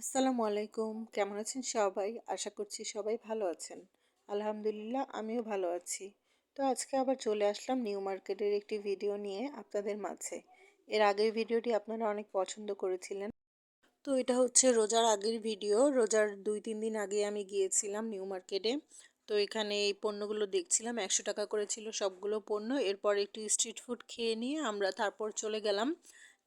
আসসালামু আলাইকুম। কেমন আছেন সবাই? আশা করছি সবাই ভালো আছেন। আলহামদুলিল্লাহ, আমিও ভালো আছি। তো আজকে আবার চলে আসলাম নিউ মার্কেটের একটি ভিডিও নিয়ে আপনাদের মাঝে। এর আগের ভিডিওটি আপনারা অনেক পছন্দ করেছিলেন। তো এটা হচ্ছে রোজার আগের ভিডিও। রোজার দুই, তিন দিন আগে আমি গিয়েছিলাম নিউ মার্কেটে। তো এখানে এই পণ্যগুলো দেখছিলাম। একশো টাকা করে ছিল সবগুলো পণ্য। এরপর একটু স্ট্রিট ফুড খেয়ে নিয়ে আমরা তারপর চলে গেলাম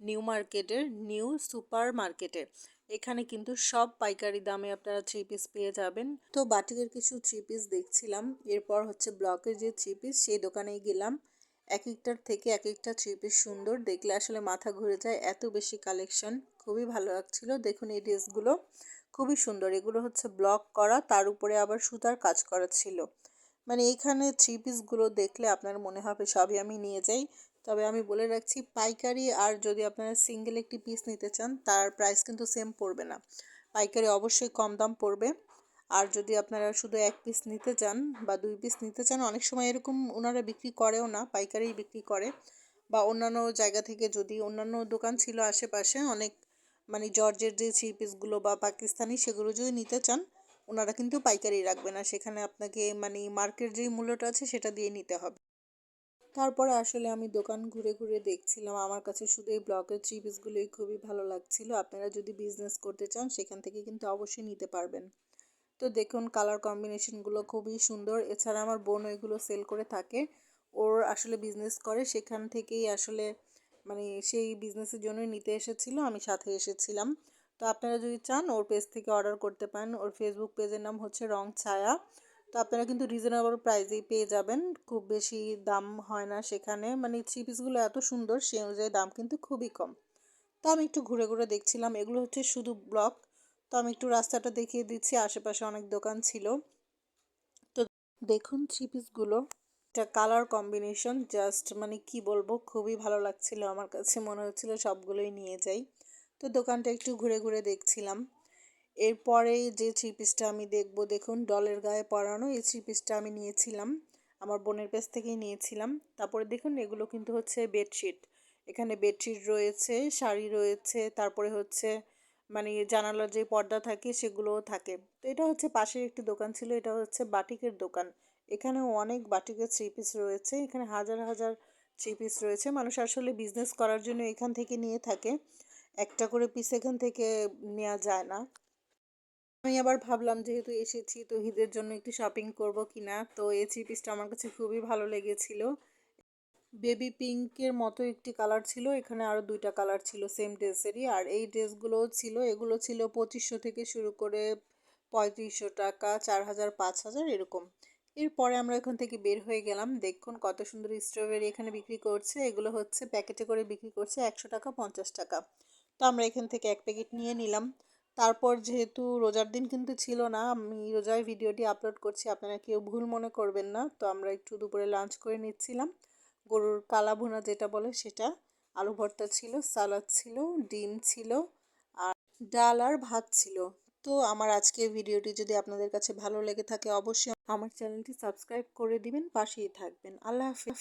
নিউ মার্কেটের নিউ সুপার মার্কেটে। এখানে কিন্তু সব পাইকারি দামে আপনারা থ্রি পিস পেয়ে যাবেন। তো বাটিকের কিছু থ্রি পিস দেখছিলাম। এরপর হচ্ছে ব্লকের যে থ্রি পিস সেই দোকানেই গেলাম। এক একটার থেকে এক একটা থ্রি পিস সুন্দর। দেখলে আসলে মাথা ঘুরে যায়। এত বেশি কালেকশন খুবই ভালো লাগছিল। দেখুন এই ড্রেসগুলো। খুবই সুন্দর। এগুলো হচ্ছে ব্লক করা। তার উপরে আবার সুতার কাজ করা ছিল। মানে এইখানে থ্রি পিসগুলো দেখলে আপনার মনে হবে সবই আমি নিয়ে যাই। তবে আমি বলে রাখছি, পাইকারি আর যদি আপনারা সিঙ্গেল একটি পিস নিতে চান, তার প্রাইস কিন্তু সেম পড়বে না। পাইকারি অবশ্যই কম দাম পড়বে। আর যদি আপনারা শুধু এক পিস নিতে চান বা দুই পিস নিতে চান, অনেক সময় এরকম ওনারা বিক্রি করেও না পাইকারি বিক্রি করে। বা অন্যান্য জায়গা থেকে যদি অন্যান্য দোকান ছিল আশেপাশে, অনেক মানে জর্জের যে থ্রি পিসগুলো বা পাকিস্তানি, সেগুলো যদি নিতে চান ওনারা কিন্তু পাইকারি রাখবে না। সেখানে আপনাকে মানে মার্কেট যেই মূল্যটা আছে, সেটা দিয়ে নিতে হবে। তারপরে আসলে আমি দোকান ঘুরে ঘুরে দেখছিলাম। আমার কাছে শুধু এই ব্লকের থ্রি পিসগুলোই খুবই ভালো লাগছিল। আপনারা যদি বিজনেস করতে চান, সেখান থেকে কিন্তু অবশ্যই নিতে পারবেন। তো দেখুন কালার কম্বিনেশনগুলো খুবই সুন্দর। এছাড়া আমার বোন এগুলো সেল করে থাকে। ওর আসলে বিজনেস করে। সেখান থেকেই আসলে মানে সেই বিজনেসের জন্যই নিতে এসেছিল। আমি সাথে এসেছিলাম। তো আপনারা যদি চান, ওর পেজ থেকে অর্ডার করতে পারেন। ওর ফেসবুক পেজের নাম হচ্ছে রং ছায়া তো আপনারা কিন্তু রিজনেবল প্রাইসেই পেয়ে যাবেন। খুব বেশি দাম হয় না সেখানে। মানে থ্রি পিসগুলো এত সুন্দর, সেই অনুযায়ী দাম কিন্তু খুবই কম। তো আমি একটু ঘুরে ঘুরে দেখছিলাম, এগুলো হচ্ছে শুধু ব্লক তো আমি একটু রাস্তাটা দেখিয়ে দিচ্ছি, আশেপাশে অনেক দোকান ছিল। তো দেখুন থ্রি পিসগুলো এটা কালার কম্বিনেশন জাস্ট মানে কি বলব, খুবই ভালো লাগছিল আমার কাছে। মনে হচ্ছিল সবগুলোই নিয়ে যাই। তো দোকানটা একটু ঘুরে ঘুরে দেখছিলাম। এরপরেই যে থ্রি পিসটা আমি দেখব, দেখুন, ডলের গায়ে পরানো এই থ্রি পিসটা আমি নিয়েছিলাম। আমার বোনের পেছ থেকেই নিয়েছিলাম। তারপরে দেখুন, এগুলো কিন্তু হচ্ছে বেডশিট। এখানে বেডশিট রয়েছে, শাড়ি রয়েছে, তারপরে হচ্ছে মানে জানালার যে পর্দা থাকে, সেগুলোও থাকে। তো এটা হচ্ছে পাশের একটি দোকান ছিল, এটা হচ্ছে বাটিকের দোকান। এখানেও অনেক বাটিকের থ্রি পিস রয়েছে, এখানে হাজার হাজার থ্রি পিস রয়েছে। মানুষ আসলে বিজনেস করার জন্য এখান থেকে নিয়ে থাকে। একটা করে পিস এখান থেকে নেওয়া যায় না। আমি আবার ভাবলাম, যেহেতু এসেছি, তো ঈদের জন্য একটু শপিং করব কিনা? তো এই থ্রি পিসটা আমার কাছে খুবই ভালো লেগেছিল। বেবি পিঙ্কের মতো একটি কালার ছিল, এখানে আরও দুইটা কালার ছিল সেম ড্রেসেরই আর এই ড্রেসগুলো ছিল, এগুলো ছিল পঁচিশশো থেকে শুরু করে পঁয়ত্রিশশো টাকা, চার হাজার, পাঁচ হাজার, এরকম। এরপরে আমরা এখান থেকে বের হয়ে গেলাম। দেখুন কত সুন্দর স্ট্রবেরি এখানে বিক্রি করছে। এগুলো হচ্ছে প্যাকেটে করে বিক্রি করছে একশো টাকা, পঞ্চাশ টাকা। তো আমরা এখান থেকে এক প্যাকেট নিয়ে নিলাম। তারপর যেহেতু রোজার দিন কিন্তু ছিল না, আমি রোজার ভিডিওটি আপলোড করছি, আপনারা কেউ ভুল মনে করবেন না। তো আমরা একটু দুপুরে লাঞ্চ করে নিচ্ছিলাম। গরুর কালা ভুনা যেটা বলে সেটা, আলু ভর্তা ছিল, সালাদ ছিল, ডিম ছিল আর ডাল আর ভাত ছিল। তো আমার আজকের ভিডিওটি যদি আপনাদের কাছে ভালো লেগে থাকে, অবশ্যই আমার চ্যানেলটি সাবস্ক্রাইব করে দিবেন, পাশেই থাকবেন। আল্লাহ হাফিজ।